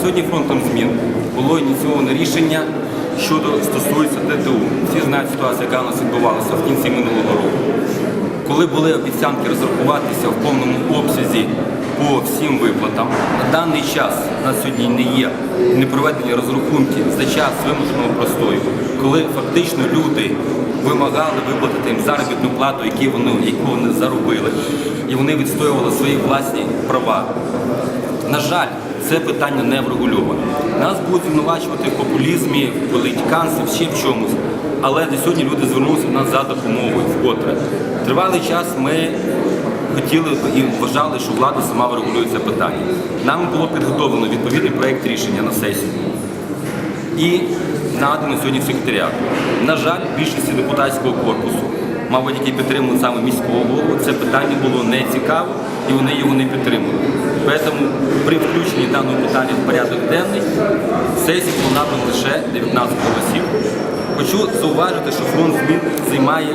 сьогодні фронтом змін було ініційовано рішення щодо стосується ТТУ. Всі знають ситуацію, яка у нас відбувалася в кінці минулого року. Коли були обіцянки розрахуватися в повному обсязі по всім виплатам, на даний час на сьогодні не є не проведені розрахунки за час вимушеного простою, коли фактично люди вимагали виплатити їм заробітну плату, які вони, яку вони заробили, і вони відстоювали свої власні права. На жаль, це питання не врегульоване. Нас будуть звинувачувати в популізмі, в політиканстві, ще в чомусь. Але до сьогодні люди звернулися до нас за допомогою вкотре. Тривалий час ми хотіли і вважали, що влада сама врегулює це питання. Нам було підготовлено відповідний проєкт рішення на сесію і надано сьогодні в секретаріат. На жаль, більшості депутатського корпусу, мабуть, які підтримали саме міського голову, це питання було не цікаво і вони його не підтримали. Тому при включенні даного питання в порядок денний сесії надано лише 19 голосів. Хочу зауважити, що фронт змін займає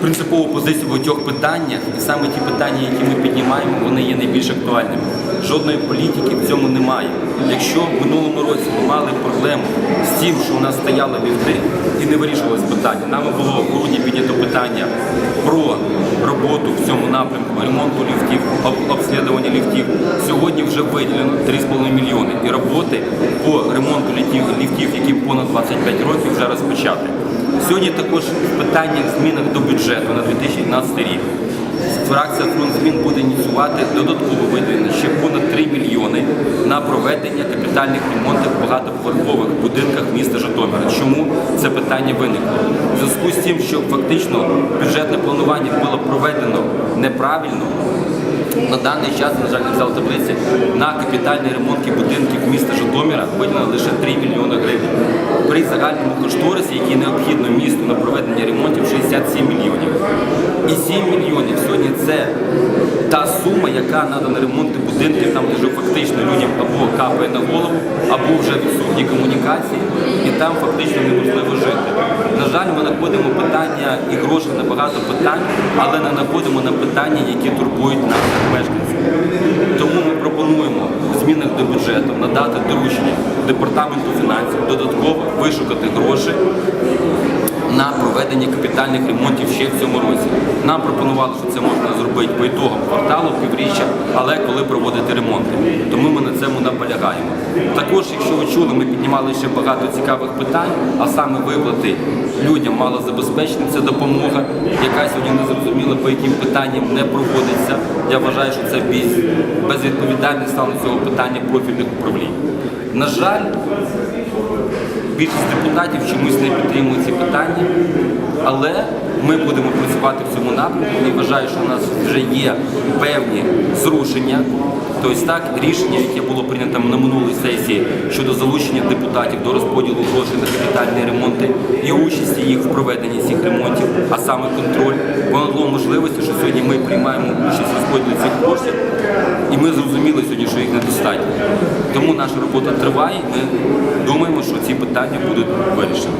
принципову позицію в багатьох питаннях, і саме ті питання, які ми піднімаємо, вони є найбільш актуальними. Жодної політики в цьому немає. Якщо в минулому році ми мали проблему з тим, що у нас стояли ліфти і не вирішувалось питання, нами було в грудні піднято питання про роботу в цьому напрямку, ремонту ліфтів, обслідування ліфтів. Сьогодні вже виділено 3,5 мільйони і роботи по ремонту ліфтів, які понад 25 років вже розпочати. Сьогодні також в питаннях до бюджету на 2019 рік. Фракція фронт змін буде ініціювати додатково виділення ще понад 3 мільйони на проведення капітальних ремонтів в багатоповерхових будинках міста Житомира. Чому це питання виникло? У зв'язку з тим, що фактично бюджетне планування було проведено неправильно. На даний час, на жаль, не взяли таблиці, на капітальні ремонтки будинків міста Житомира виділено лише 3 мільйони гривень. При загальному кошторисі, який необхідно місту на проведення ремонтів, 67 мільйонів. І 7 мільйонів сьогодні це та сума, яка треба на ремонти будинків, там вже фактично людям або капає на голову, або вже відсутні комунікації, і там фактично неможливо жити. На жаль, ми знаходимо питання і гроші на багато питань, але не знаходимо на питання, які турбують наших мешканців. Тому ми пропонуємо в змінах до бюджету надати доручення департаменту фінансів додатково вишукати гроші на проведення капітальних ремонтів ще в цьому році. Нам пропонували, що це можна зробити по ітогам кварталу, півріччя, але коли проводити ремонти. Тому ми на цьому наполягаємо. Також, якщо ви чули, ми піднімали ще багато цікавих питань, а саме виплати людям малозабезпеченим, це допомога, яка сьогодні не зрозуміла, по яким питанням не проводиться. Я вважаю, що це без- безвідповідальне стане цього питання профільних управлінь. На жаль, більшість депутатів чомусь не підтримують ці питання, але ми будемо працювати в цьому напрямку і вважаю, що у нас вже є певні зрушення. Тобто так, рішення, яке було прийнято на минулій сесії щодо залучення депутатів до розподілу грошей на капітальні ремонти і участі їх в проведенні цих ремонтів, а саме контроль, воно дало можливості, що сьогодні ми приймаємо участь в розподілі цих коштів, і ми зрозуміли сьогодні, що їх недостатньо. Тому наша робота триває. Ми думаємо, що ці питання будуть вирішені.